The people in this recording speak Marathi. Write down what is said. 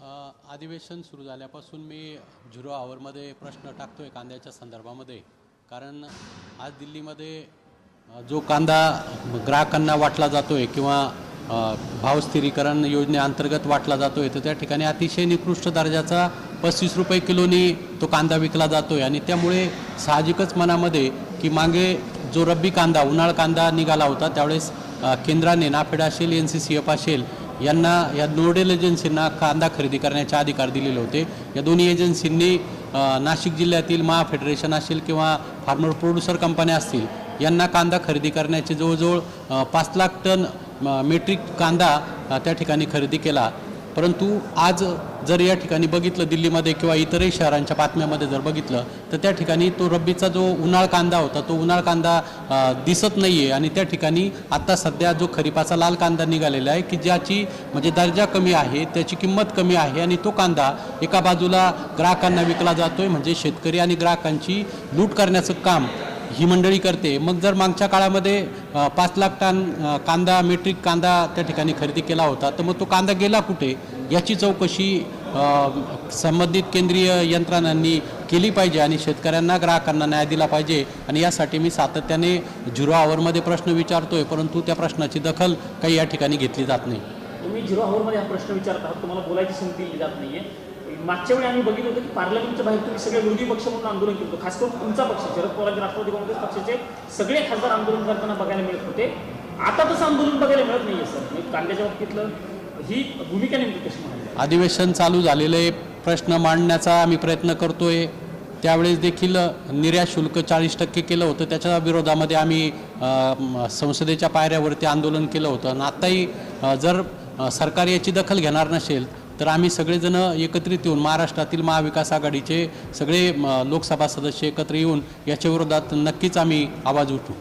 अधिवेशन सुरू झाल्यापासून मी झिरो आवरमध्ये प्रश्न टाकतो आहे कांद्याच्या संदर्भामध्ये. कारण आज दिल्लीमध्ये जो कांदा ग्राहकांना वाटला जातो आहे किंवा भाव स्थिरीकरण योजनेअंतर्गत वाटला जातो आहे तर त्या ठिकाणी अतिशय निकृष्ट दर्जाचा पस्तीस रुपये किलोनी तो कांदा विकला जातो आहे आणि त्यामुळे साहजिकच मनामध्ये की मागे जो रब्बी कांदा उन्हाळ कांदा निघाला होता त्यावेळेस केंद्राने नाफेड असेल एन सी सी एफ असेल यांना या नोडल एजन्सींना कांदा खरेदी करण्याचे अधिकार दिलेले होते. या दोन्ही एजन्सींनी नाशिक जिल्ह्यातील महा फेडरेशन असेल किंवा फार्मर प्रोड्युसर कंपन्या असतील यांना कांदा खरेदी करण्याचे जवळजवळ पाच लाख टन म, मेट्रिक कांदा त्या ठिकाणी खरेदी केला. परंतु आज जर या ठिकाणी बघितलं दिल्लीमध्ये किंवा इतरही शहरांच्या बातम्यामध्ये जर बघितलं तर त्या ठिकाणी तो रब्बीचा जो उन्हाळ कांदा होता तो उन्हाळ कांदा दिसत नाही आहे आणि त्या ठिकाणी आत्ता सध्या जो खरीपाचा लाल कांदा निघालेला आहे की ज्याची म्हणजे दर्जा कमी आहे त्याची किंमत कमी आहे आणि तो कांदा एका बाजूला ग्राहकांना विकला जातो आहे म्हणजे शेतकरी आणि ग्राहकांची लूट करण्याचं काम ही मंडळी करते. मग जर मागच्या काळामध्ये पाच लाख टन कांदा मेट्रिक कांदा त्या ठिकाणी खरेदी केला होता तर मग तो कांदा गेला कुठे? याची चौकशी संबंधित केंद्रीय यंत्रणांनी केली पाहिजे आणि शेतकऱ्यांना ग्राहकांना न्याय दिला पाहिजे. आणि यासाठी मी सातत्याने झिरो आवरमध्ये प्रश्न विचारतो आहे परंतु त्या प्रश्नाची दखल काही या ठिकाणी घेतली जात नाही. तुम्ही झिरो आवरमध्ये हा प्रश्न विचारत आहात तुम्हाला बोलायची संधी दिली जात नाही आहे मागच्या वेळी आम्ही बघितलं होतं की पार्लमेंटच्या बाहेर तुम्ही सगळे विरोधी पक्ष म्हणून आंदोलन केलं होतं खास करून तुमचा पक्ष शरद पवार राष्ट्रवादी काँग्रेस पक्षाचे सगळे खासदार आंदोलन करताना बघायला मिळत होते. आता तसं आंदोलन बघायला मिळत नाही आहे सर कांद्याच्या बाबतीतलं ही भूमिका नेमकी कशी अधिवेशन चालू झालेले प्रश्न मांडण्याचा आम्ही प्रयत्न करतोय. त्यावेळेस देखील निर्यात शुल्क चाळीस टक्के केलं होतं. त्याच्या विरोधामध्ये आम्ही संसदेच्या पायऱ्यावरती आंदोलन केलं होतं. आणि आत्ताही जर सरकार याची दखल घेणार नसेल तर आम्ही सगळेजण एकत्रित येऊन महाराष्ट्रातील महाविकास आघाडीचे सगळे लोकसभा सदस्य एकत्र येऊन याच्या विरोधात नक्कीच आम्ही आवाज उठू